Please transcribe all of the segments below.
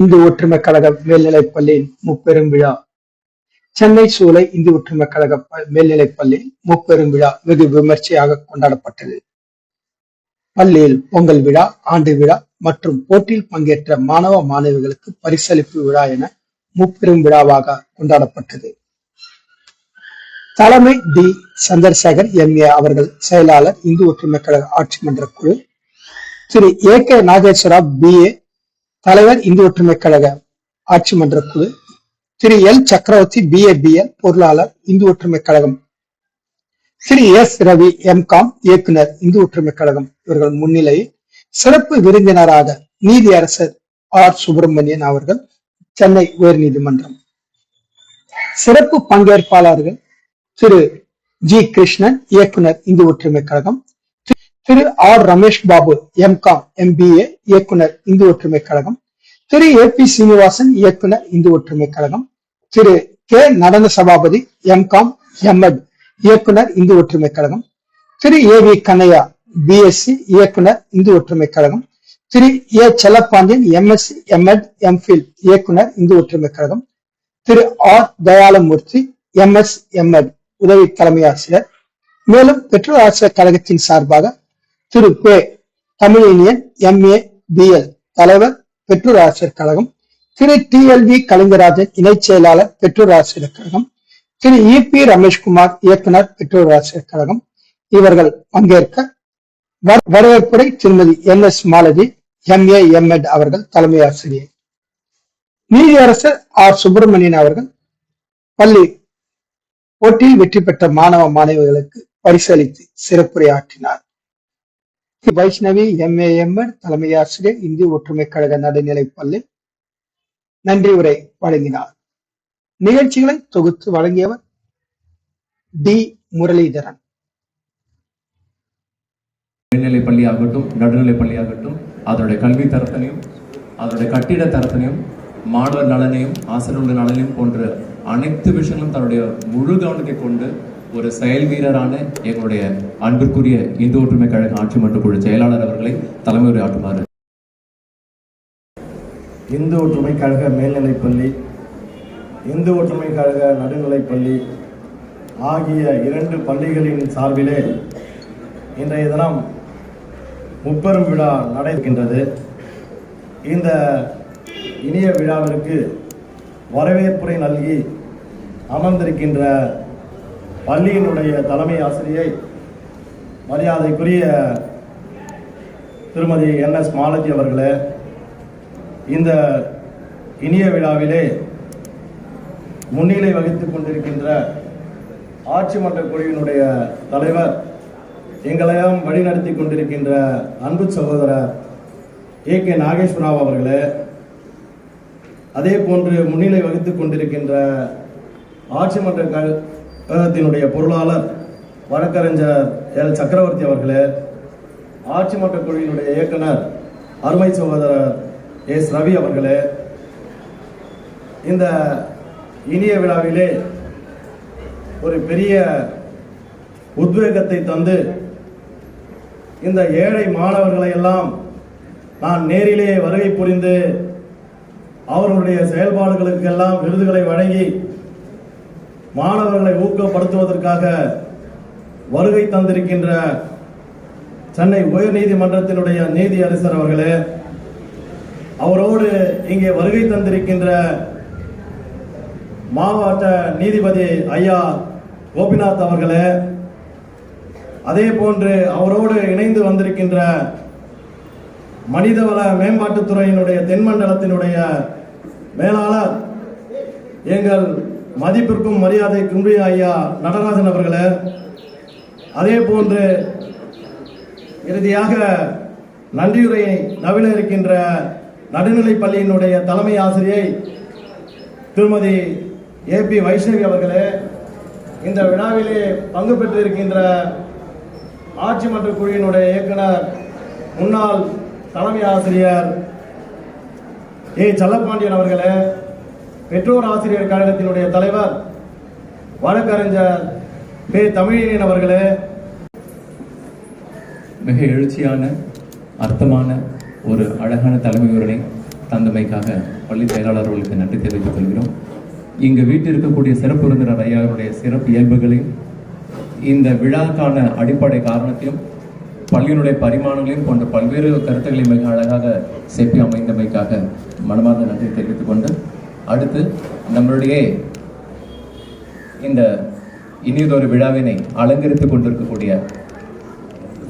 இந்து ஒற்றுமை கழக மேல்நிலைப்பள்ளியின் முப்பெரும் விழா. சென்னை சூளை இந்து ஒற்றுமை கழக மேல்நிலைப்பள்ளி மேல்நிலைப் பள்ளியில் முப்பெரும் விழா வெகு விமர்சையாக கொண்டாடப்பட்டது. பள்ளியில் பொங்கல் விழா ஆண்டு விழா மற்றும் போட்டியில் பங்கேற்ற மாணவ மாணவிகளுக்கு பரிசளிப்பு விழா என முப்பெரும் விழாவாக கொண்டாடப்பட்டது. தலைமை டி. சந்திரசேகர் எம்ஏ அவர்கள் செயலாளர் இந்து ஒற்றுமை கழக ஆட்சி மன்ற குழு. திரு. ஏ. கே. நாகேஸ்வரா பிஏ தலைவர் இந்து ஒற்றுமை கழக ஆட்சி மன்ற குழு திரு எல். சக்கரவர்த்தி பிஏ பிஎல் பொருளாளர் இந்து ஒற்றுமை கழகம். திரு எஸ். ரவி எம்காம் இயக்குனர் இந்து ஒற்றுமை கழகம். இவர்கள் முன்னிலையில் சிறப்பு விருந்தினராக நீதியரசர் ஆர். சுப்பிரமணியன் அவர்கள் சென்னை உயர்நீதிமன்றம். சிறப்பு பங்கேற்பாளர்கள் திரு ஜி. கிருஷ்ணன் இயக்குனர் இந்து ஒற்றுமை கழகம். திரு R Ramesh Babu MCom MBA இயக்குனர் இந்து ஒற்றுமை கழகம். திரு ஏ பி சீனிவாசன் இயக்குனர் இந்து ஒற்றுமை கழகம். திரு கே நடன சபாபதி எம்காம் எம்எட் இயக்குனர் இந்து ஒற்றுமை கழகம். திரு ஏ வி கண்ணையா பிஎஸ்சி இயக்குனர் இந்து ஒற்றுமை கழகம். திரு A Chellapandian MSc MEd MPhil இயக்குனர் இந்து ஒற்றுமை கழகம். திரு ஆர் தயாளமூர்த்தி எம்எஸ் எம்எட் உதவி தலைமை ஆசிரியர். மேலும் பெற்றோர் ஆசிரியர் கழகத்தின் சார்பாக திரு பே தமிழினியன் எம்ஏ பிஎல் தலைவர் பெற்றோர் ஆசிரியர் கழகம் திரு. டி. எல். வி. கலைஞராஜன் இணைச் செயலாளர் பெற்றோர் ஆசிரியர் கழகம் திரு. இ. பி. ரமேஷ்குமார் இயக்குனர் பெற்றோர் ஆசிரியர் கழகம். இவர்கள் பங்கேற்க வரவேற்புரை திருமதி N. S. Malathi MA MEd அவர்கள் தலைமை ஆசிரியர். நீதியரசர் ஆர். சுப்பிரமணியன் அவர்கள் பள்ளி போட்டியில் வெற்றி பெற்ற மாணவ மாணவிகளுக்கு பரிசளித்து சிறப்புரையாற்றினார். வைஷ்ணவி எம்ஏ எம்எட் தலைமை ஆசிரியர் இந்திய ஒற்றுமை கழக நடுநிலைப் பள்ளி நன்றி உரை வழங்கினார். நிகழ்ச்சிகளை தொகுத்து வழங்கியவர் டி. முரளிதரன். மேல்நிலைப் பள்ளியாகட்டும் நடுநிலைப் பள்ளியாகட்டும் அதனுடைய கல்வி தரத்தினையும் அதனுடைய கட்டிட தரத்தினையும் மாணவர் நலனையும் ஆசிரியர்கள் நலனையும் போன்ற அனைத்து விஷயங்களும் தன்னுடைய முழு கவனத்தை கொண்டு ஒரு செயல் வீரரான எங்களுடைய அன்பிற்குரிய இந்து ஒற்றுமை கழக ஆட்சி மன்ற குழு செயலாளர் அவர்களை தலைமை உரையாற்றுமாறு இந்து ஒற்றுமை கழக மேல்நிலைப்பள்ளி இந்து ஒற்றுமை கழக நடுநிலைப்பள்ளி ஆகிய இரண்டு பள்ளிகளின் சார்பிலே இன்றைய தினம் முப்பெரும் விழா நடைபெறுகின்றது. இந்த இனிய விழாவிற்கு வரவேற்புரை நல்கி அமர்ந்திருக்கின்ற பள்ளியினுடைய தலைமை ஆசிரியை மரியாதைக்குரிய திருமதி என் எஸ் மாலதி அவர்களே இந்த இனிய விழாவிலே முன்னிலை வகித்துக் கொண்டிருக்கின்ற ஆட்சி மன்ற குழுவினுடைய தலைவர் எங்களையும் வழிநடத்தி கொண்டிருக்கின்ற அன்பு சகோதரர் ஏ கே நாகேஸ்வரராவ் அவர்களே அதே போன்று முன்னிலை வகித்துக் கொண்டிருக்கின்ற ஆட்சி மன்ற கழகத்தினுடைய பொருளாளர் வழக்கறிஞர் எல். சக்கரவர்த்தி அவர்களே ஆட்சி மன்ற குழுவினுடைய இயக்குனர் அருமை சகோதரர் எஸ். ரவி அவர்களே இந்த இனிய விழாவிலே ஒரு பெரிய உத்வேகத்தை தந்து இந்த ஏழை மாணவர்களை எல்லாம் நான் நேரிலே வருகை புரிந்து அவர்களுடைய செயல்பாடுகளுக்கெல்லாம் விருதுகளை வழங்கி மாணவர்களை ஊக்கப்படுத்துவதற்காக வருகை தந்திருக்கின்ற சென்னை உயர்நீதிமன்றத்தினுடைய நீதி அரசர் அவர்களே அவரோடு இங்கே வருகை தந்திருக்கின்ற மாவட்ட நீதிபதி ஐயா கோபிநாத் அவர்களே அதே போன்று அவரோடு இணைந்து வந்திருக்கின்ற மனிதவள மேம்பாட்டுத்துறையினுடைய தென்மண்டலத்தினுடைய மேலாளர் எங்கள் மதிப்பிற்கும் மரியாதை குன்றிய ஐயா நடராஜன் அவர்களே அதே போன்று இறுதியாக நன்றியுரையை நவீன இருக்கின்ற நடுநிலைப் பள்ளியினுடைய தலைமை ஆசிரியை திருமதி ஏ பி வைஷ்ணவி அவர்களே இந்த விழாவிலே பங்கு பெற்றிருக்கின்ற ஆட்சி மன்ற குழுவினுடைய இயக்குனர் முன்னாள் தலைமை ஆசிரியர் ஏ. செல்லப்பாண்டியன் அவர்களே பெற்றோர் ஆசிரியர் கழகத்தினுடைய தலைவர் வழக்கறிஞர் பே. தமிழின் அவர்களே மிக எழுச்சியான அர்த்தமான ஒரு அழகான தலைமை உரை தந்தமைக்காக பள்ளி செயலாளர்களுக்கு நன்றி தெரிவித்துக் கொள்கிறோம். இங்கு வீட்டில் இருக்கக்கூடிய சிறப்பு விருந்தினர் ஐயாருடைய சிறப்பு இயல்புகளையும் இந்த விழாக்கான அடிப்படை காரணத்தையும் பள்ளியினுடைய பரிமாணங்களையும் போன்ற பல்வேறு கருத்துக்களையும் மிக அழகாக செப்பி அமைந்தமைக்காக மனமார்ந்த நன்றி தெரிவித்துக் கொண்டு அடுத்து நம்மளுடைய இந்த இனியதொரு விழாவினை அலங்கரித்துக் கொண்டிருக்கக்கூடிய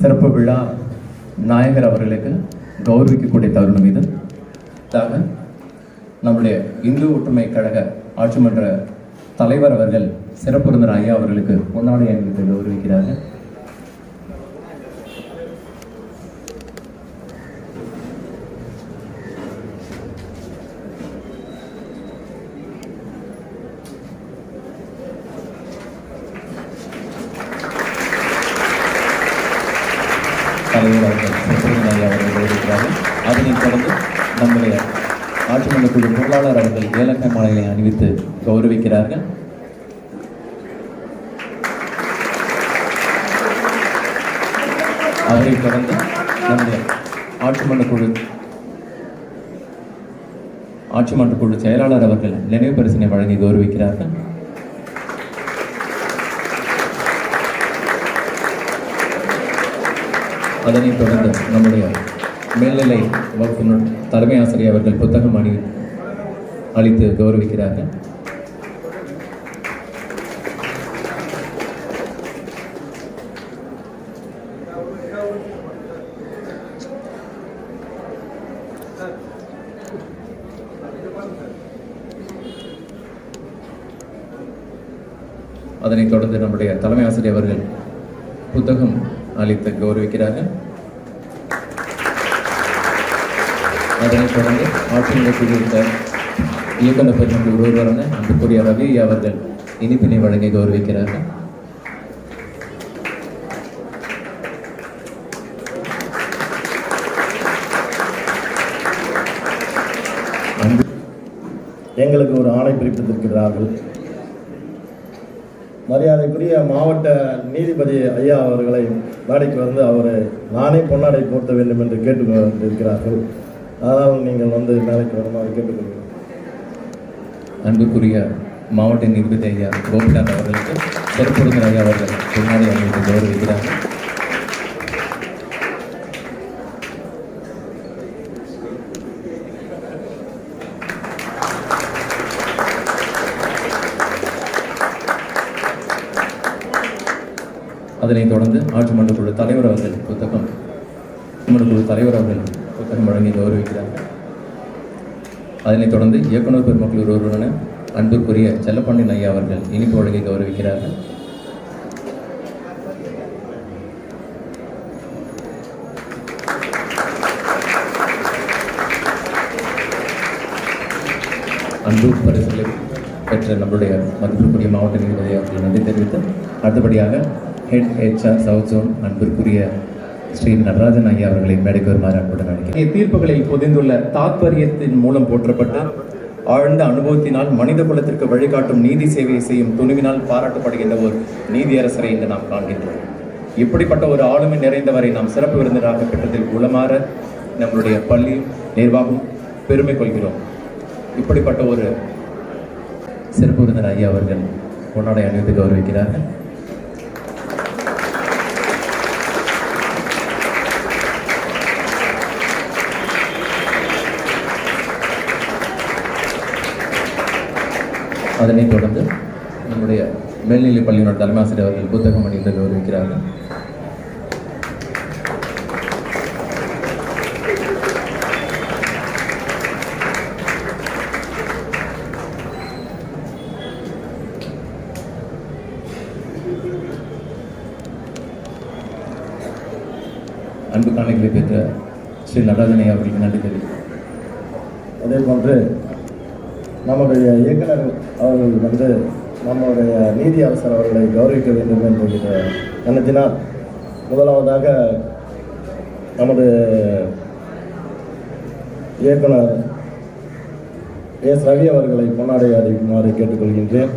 சிறப்பு விழா நாயகர் அவர்களுக்கு கௌரவிக்கக்கூடிய தருணம் இது. தாக நம்முடைய இந்து ஒற்றுமை கழக ஆட்சிமன்ற தலைவர் அவர்கள் சிறப்புருந்தர் ஐயா அவர்களுக்கு முன்னாடி எங்களுக்கு கௌரவிக்கிறார்கள் தலைவர் அவர்கள் சிறப்பு ஐயா அவர்கள் கௌரவிக்கிறார்கள் அதனைத் தொடர்ந்து நம்முடைய ஆட்சி மன்ற குழு பொருளாளர் அவர்கள் ஏலக்காய் மாலைகளை அணிவித்து கௌரவிக்கிறார்கள். அவரை தொடர்ந்து நம்முடைய ஆட்சிமன்ற குழு ஆட்சிமன்ற குழு செயலாளர் அவர்கள் நினைவு பரிசினை வழங்கி கௌரவிக்கிறார்கள். அதனைத் தொடர்ந்து நம்முடைய மேல்நிலை வகுப்பு தலைமை ஆசிரியர் அவர்கள் புத்தகம் அணி அளித்து கௌரவிக்கிறார்கள். அதனைத் தொடர்ந்து நம்முடைய தலைமை ஆசிரியர் அவர்கள் புத்தகம் அளித்து கௌரவிக்கிறார்கள். அதனைத் தொடர்ந்து ஆற்றின் குடியிருந்த இயக்குனர் பெருமக்கள் ஒருவரான அன்புக்குரிய ரவி அவர்கள் இனிப்பினை வழங்கி கௌரவிக்கிறார்கள். எங்களுக்கு ஒரு ஆணை பிறப்பித்திருக்கிறார்கள் மரியாதைக்குரிய மாவட்ட நீதிபதி ஐயா அவர்களை மேடைக்கு வந்து அவரை நானே பொன்னாடை போர்த்த வேண்டும் என்று கேட்டுக்கொண்டிருக்கிறார்கள். அதனால் நீங்கள் வந்து மேடைக்கு வருமாறு கேட்டுக்கொள்கிறேன் அன்புக்குரிய மாவட்ட நீதிபதி ஐயா கோபிநாத் அவர்களுக்கு சிறப்பு ஐயா அவர்கள் பொன்னாடை அவர்களுக்கு கௌரவிக்கிறார்கள். அதனைத் தொடர்ந்து ஆட்சி மன்ற குழு தலைவர் அவர்கள் புத்தகம் மன்ற குழு தலைவர் அவர்கள் புத்தகம் வழங்கி கௌரவிக்கிறார்கள். அதனைத் தொடர்ந்து இயக்குநர் பெருமக்கள் ஒருவரான அன்பிற்குரிய செல்லப்பாண்டியன் ஐயா அவர்கள் இனிப்பு வழங்கி கௌரவிக்கிறார்கள். அன்பு பரிசுகளை பெற்ற நம்முடைய மதிப்பிற்குரிய மாவட்ட நீதிபதி அவர்கள் நன்றி தெரிவித்து அடுத்தபடியாக ஹெட் ஹெச்ஆர் சவுத் ஜோன் அன்பிற்குரிய ஸ்ரீ நடராஜன் ஐயா அவர்களை மேடைக்கு வருமாறு அன்புடன் நினைக்கிறேன் தீர்ப்புகளில் புதிந்துள்ள தாத்பரியத்தின் மூலம் போற்றப்பட்ட ஆழ்ந்த அனுபவத்தினால் மனித குலத்திற்கு வழிகாட்டும் நீதி சேவையை செய்யும் துணிவினால் பாராட்டப்படுகின்ற ஒரு நீதியரசரை இன்று நாம் காண்கின்றோம். இப்படிப்பட்ட ஒரு ஆளுமை நிறைந்தவரை நாம் சிறப்பு விருந்தினராக பெற்றதில் உளமாற நம்மளுடைய பள்ளி நிர்வாகம் பெருமை கொள்கிறோம். இப்படிப்பட்ட ஒரு சிறப்பு விருந்தினர் ஐயா அவர்கள் கொண்டாடை அணிவித்து கௌரவிக்கிறார்கள். அதனைத் தொடர்ந்து நம்முடைய மேல்நிலைப் பள்ளியினோட தலைமை ஆசிரியர் அவர்கள் புத்தகம் அணிந்து கௌரவிக்கிறார்கள். அன்பு காணிகளை பெற்ற ஸ்ரீ நடராஜனை அவர்களுக்கு நன்றி தெரிவிக்கிறேன். அதே போன்று நம்முடைய இயக்குநர்கள் அவர்கள் வந்து நம்முடைய நீதி அரசர் அவர்களை கௌரவிக்க வேண்டும் என்கிற எண்ணத்தினால் முதலாவதாக நமது இயக்குனர் எஸ் ரவி அவர்களை பொன்னாடை அடிக்குமாறு கேட்டுக்கொள்கின்றேன்.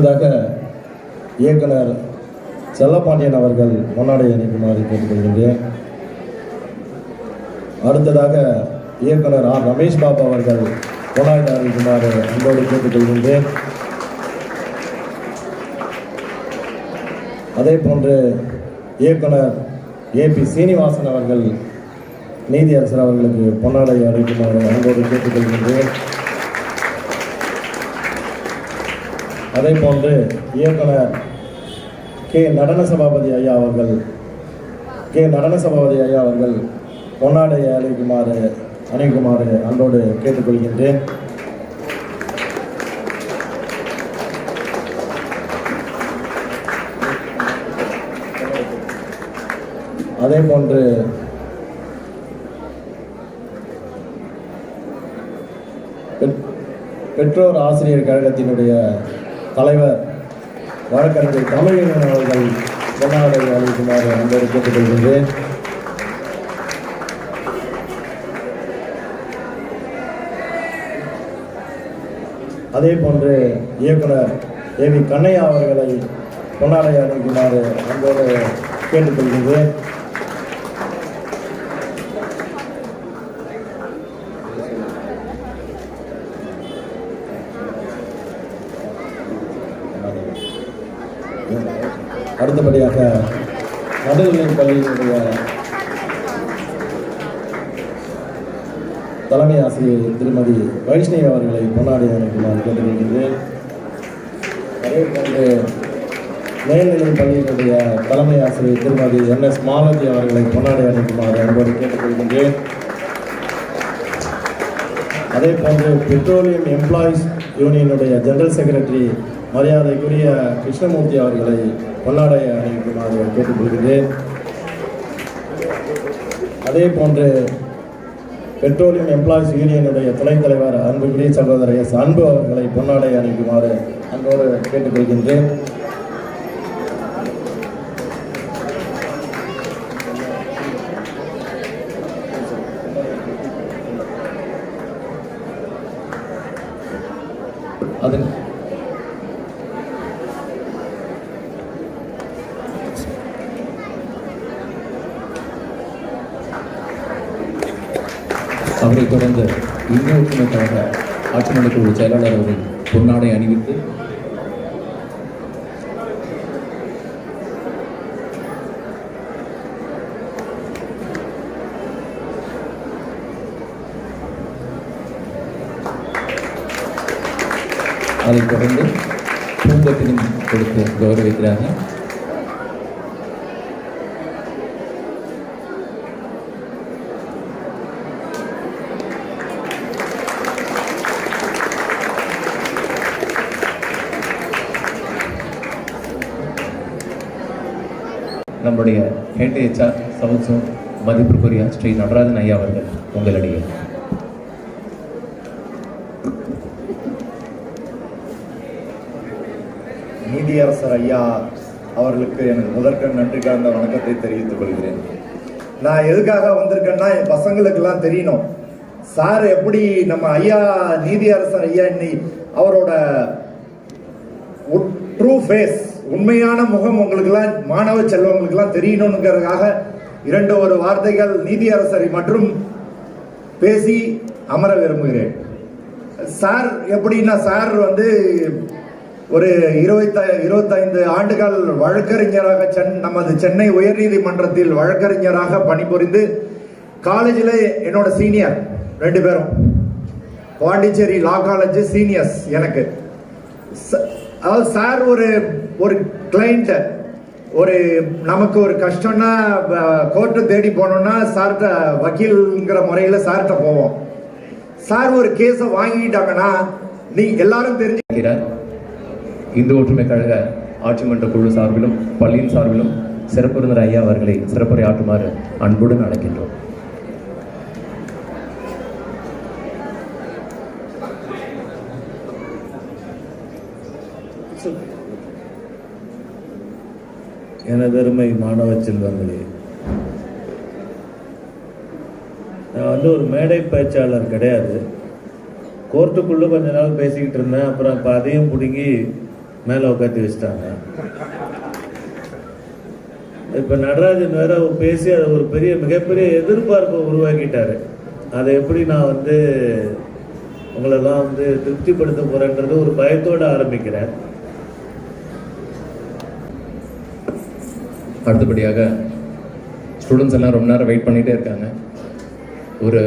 அடுத்ததாக இயக்குனர் செல்லப்பாண்டியன் அவர்கள் முன்னாடி அணிக்குமாறு கேட்டுக்கொள்கின்றேன். அடுத்ததாக இயக்குனர் ஆர் ரமேஷ் பாபு அவர்கள் முன்னாடி அணிக்குமாறு அன்போடு கேட்டுக்கொள்கின்றேன். அதே போன்று இயக்குனர் ஏபி சீனிவாசன் அவர்கள் நீதியரசர் அவர்களுக்கு பொன்னாடை அளிக்குமாறு அன்போடு கேட்டுக்கொள்கின்றேன். அதே போன்று இயக்குனர் கே நடன சபாபதி ஐயா அவர்கள் கே நடன சபாபதி ஐயா அவர்கள் பொன்னாடை அளிக்குமாறு அணிக்குமாறு அன்போடு கேட்டுக்கொள்கின்றேன். அதே போன்று பெற்றோர் ஆசிரியர் கழகத்தினுடைய தலைவர் வழக்கறிஞர் தமிழினன் அவர்கள் பொன்னாடை அளிக்குமாறு அன்போடு கேட்டுக்கொள்கின்றேன் அதே போன்று இயக்குனர் ஏ வி கண்ணையா அவர்களை பொன்னாடை அளிக்குமாறு அன்போடு கேட்டுக்கொள்கின்றேன் அடுத்தபடியாக நடுநிலைப் பள்ளியினுடைய தலைமை ஆசிரியர் திருமதி வைஷ்ணவி அவர்களை பொன்னாடி அனுப்புமாறு கேட்டுக்கொள்கின்றேன். அதே போன்று மேல்நிலைப் பள்ளியினுடைய தலைமை ஆசிரியர் திருமதி என் எஸ் மாலதி அவர்களை பொன்னாடி அனுப்புமாறு அன்போடு கேட்டுக்கொள்கின்றேன். அதே போன்று பெட்ரோலியம் எம்ப்ளாயீஸ் யூனியனுடைய ஜெனரல் செக்ரட்டரி மரியாதைக்குரிய கிருஷ்ணமூர்த்தி அவர்களை பொன்னாடை அணிவிக்குமாறு கேட்டுக்கொள்கிறேன். அதே போன்று பெட்ரோலியம் எம்ப்ளாயீஸ் யூனியனுடைய துணைத் தலைவர் அன்புக்குரிய சகோதரர் எஸ் அன்பு அவர்களை பொன்னாடை அறிவிக்குமாறு அன்போடு கேட்டுக்கொள்கின்றேன் அதன் அவரை தொடர்ந்து இந்திய கழக ஆட்சிமன்ற குழு செயலாளர் அவர்கள் பொன்னாடை அணிவித்து அதைத் தொடர்ந்து பூங்கத்திலும் கொடுத்து கௌரவிக்கிறார்கள். நம்முடைய ஹெட்ஹெச்ஆர் சவுத்ஸும் மதிப்பிற்குரிய ஸ்ரீ நடராஜன் ஐயா அவர்கள் உங்களிடையே. நீதியரசர் ஐயா அவர்களுக்கு எனக்கு முதற்கண் நன்றி கலந்த வணக்கத்தை தெரிவித்துக் கொள்கிறேன். நான் எதுக்காக வந்திருக்கேன்னா என் பசங்களுக்கெல்லாம் தெரியணும். சார் எப்படி நம்ம ஐயா நீதியரசர் ஐயா இன்னி அவரோட ட்ரூ ஃபேஸ் உண்மையான முகம் உங்களுக்கெல்லாம் மாணவ செல்வங்களுக்கெல்லாம் தெரியணுங்கிறதுக்காக இரண்டு ஒரு வார்த்தைகள் நீதியரசரை மற்றும் பேசி அமர விரும்புகிறேன். சார் எப்படின்னா சார் வந்து ஒரு இருபத்த இருபத்தைந்து ஆண்டுகள் வழக்கறிஞராக சென் நமது சென்னை உயர்நீதிமன்றத்தில் வழக்கறிஞராக பணிபுரிந்து காலேஜில் என்னோட சீனியர் ரெண்டு பேரும். பாண்டிச்சேரி லா காலேஜ் சீனியர்ஸ் எனக்கு. ச- அதாவது சார் ஒரு ஒரு கிளைண்ட்டை ஒரு நமக்கு ஒரு கஷ்டம்னா கோர்ட்டு தேடி போனோம்னா சார்கிட்ட வக்கீல்ங்கிற முறையில் சார்கிட்ட போவோம். சார் ஒரு கேஸை வாங்கிட்டாங்கன்னா நீ எல்லாரும் தெரிஞ்சுக்கிறார் இந்து ஒற்றுமை கழக ஆட்சி மன்ற குழு சார்பிலும் பள்ளியின் சார்பிலும் சிறப்பு ஐயா அவர்களை சிறப்புரை ஆற்றுமாறு அன்புடன் அழைக்கின்றோம். எனதருமை மாணவ செல்வங்களே நான் வந்து ஒரு மேடை பேச்சாளர் கிடையாது. கோர்ட்டுக்குள்ளே கொஞ்ச நாள் பேசிக்கிட்டு இருந்தேன். அப்புறம் இப்போ அதையும் பிடுங்கி மேலே உட்காந்து வச்சுட்டாங்க. இப்போ நடராஜன் வேற அவர் பேசி அதை ஒரு பெரிய மிகப்பெரிய எதிர்பார்ப்பை உருவாக்கிட்டாரு. அதை எப்படி நான் வந்து உங்களெல்லாம் வந்து திருப்திப்படுத்த போகிறேன்றது ஒரு பயத்தோடு ஆரம்பிக்கிறேன். அடுத்தபடியாக ஸ்டூடெண்ட்ஸ் எல்லாம் ரொம்ப நேரம் வெயிட் பண்ணிகிட்டே இருக்காங்க. ஒரு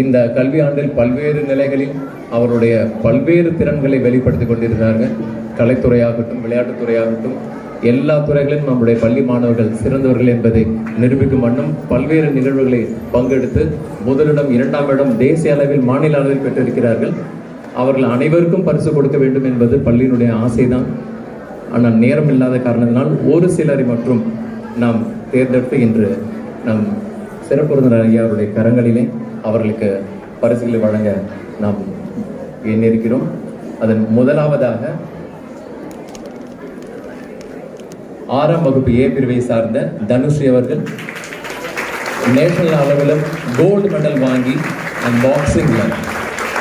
இந்த கல்வி ஆண்டில் பல்வேறு நிலைகளில் அவருடைய பல்வேறு திறன்களை வெளிப்படுத்தி கொண்டிருந்தார்கள் கலைத்துறையாகட்டும் விளையாட்டுத்துறையாகட்டும் எல்லா துறைகளிலும் நம்முடைய பள்ளி மாணவர்கள் சிறந்தவர்கள் என்பதை நிரூபிக்கும் வண்ணம் பல்வேறு நிகழ்வுகளை பங்கெடுத்து முதலிடம் இரண்டாம் இடம் தேசிய அளவில் மாநில அளவில் பெற்றிருக்கிறார்கள். அவர்கள் அனைவருக்கும் பரிசு கொடுக்க வேண்டும் என்பது பள்ளியினுடைய ஆசைதான். ஆனால் நேரம் இல்லாத காரணத்தினால் ஒரு சிலரை மட்டும் நாம் தேர்ந்தெடுத்து இன்று நம் சிறப்பு விருந்தினர் ஐயா கரங்களிலே அவர்களுக்கு பரிசுகளை வழங்க நாம் எண்ணிருக்கிறோம். அதன் முதலாவதாக ஆறாம் வகுப்பு ஏ பிரிவை சார்ந்த தனுஸ்ரீ அவர்கள் நேஷனல் அளவில் கோல்டு மெடல் வாங்கி அந்த பாக்ஸிங்கில்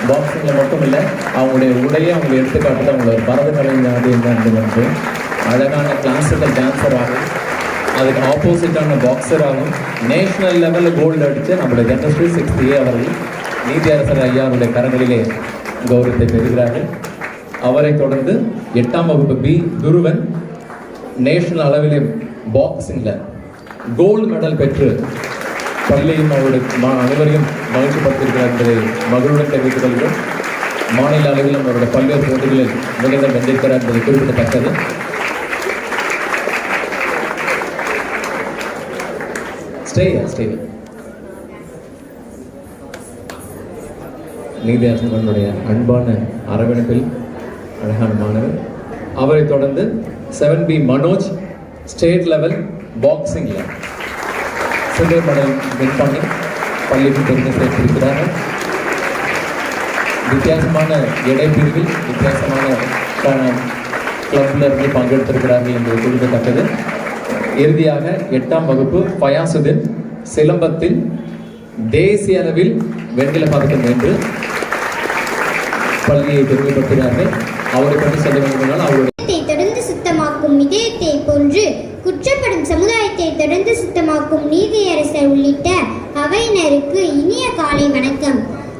பாக்ஸிங்கில் மட்டும் இல்லை அவங்களுடைய உடையை அவங்க எடுத்துக்காட்டு அவங்களோட பரத கலைஞராக வந்து அழகான கிளாசிக்கல் ஆகும் அதுக்கு ஆப்போசிட்டான பாக்ஸர் ஆகும் நேஷனல் லெவலில் கோல்டு அடித்து நம்மளுடைய தனுஸ்ரீ சிக்ஸ்த் ஏ அவர்கள் நீதியரசர் ஐயா அவருடைய கரங்களிலே கௌரவத்தை பெறுகிறார்கள். அவரை தொடர்ந்து எட்டாம் வகுப்பு பி துருவன் நேஷனல் அளவிலே பாக்ஸிங்கில் கோல்டு மெடல் பெற்று பள்ளியும் அவருடைய மா- அனைவரையும் மகிழ்ச்சிப்படுத்தியிருக்கிறார் என்பதை மகளுடன் தெரிவித்துக் கொள்கிறோம். மாநில அளவிலும் அவருடைய பல்வேறு போட்டிகளில் முதலிடம் வந்திருக்கிறார் என்பது குறிப்பிடத்தக்கது. ஸ்டே ஸ்டே நீதியரசனுடைய அன்பான அரவணைப்பில் அழகான மாணவர். அவரை தொடர்ந்து seven B Manoj state level பாக்ஸிங்கில். Silver medal win பண்ணி பள்ளிக்கு பெருமை சேர்த்திருக்கிறார்கள். வித்தியாசமான எடை பிரிவில் வித்தியாசமான கிளப்ல இருந்து பங்கெடுத்திருக்கிறார்கள் என்பது குறிப்பிடத்தக்கது. இறுதியாக எட்டாம் வகுப்பு பயாசுதின் சிலம்பத்தில் தேசிய அளவில் வெண்கல பதக்கம் வென்று பள்ளியை பெருமைப்படுத்துகிறார்கள் அவரை பற்றி சொல்ல வேண்டுமானால் அவருடைய இதயத்தை தொடர்ந்து சுத்தமாக்கும் இதயத்தை போன்று குற்றப்படும் சமுதாயத்தை தொடர்ந்து காக்கும் நீதியரசர் உள்ளிட்ட அவையினருக்கு இனிய காலை வணக்கம்.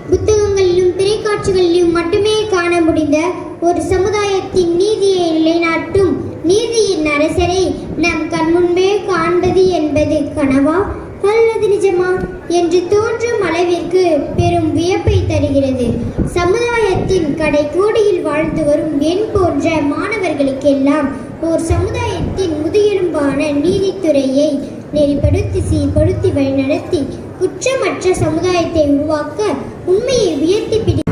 புத்தகங்களிலும் திரைக்காட்சிகளிலும் மட்டுமே காண முடிந்த ஒரு சமுதாயத்தின் நீதியை நிலைநாட்டும் நீதியின் அரசரை நம் கண்முன்பே காண்பது என்பது கனவா? அல்லது நிஜமா? என்று தோன்றும் அளவிற்கு பெரும் வியப்பை தருகிறது. சமுதாயத்தின் கடைக்கோடியில் வாழ்ந்து வரும் என் போன்ற மாணவர்களுக்கெல்லாம் ஓர் சமுதாயத்தின் முதுகெலும்பான நீதித்துறையை நெறிப்படுத்தி சீர்படுத்தி வழிநடத்தி குற்றமற்ற சமுதாயத்தை உருவாக்க உண்மையை உயர்த்தி பிடி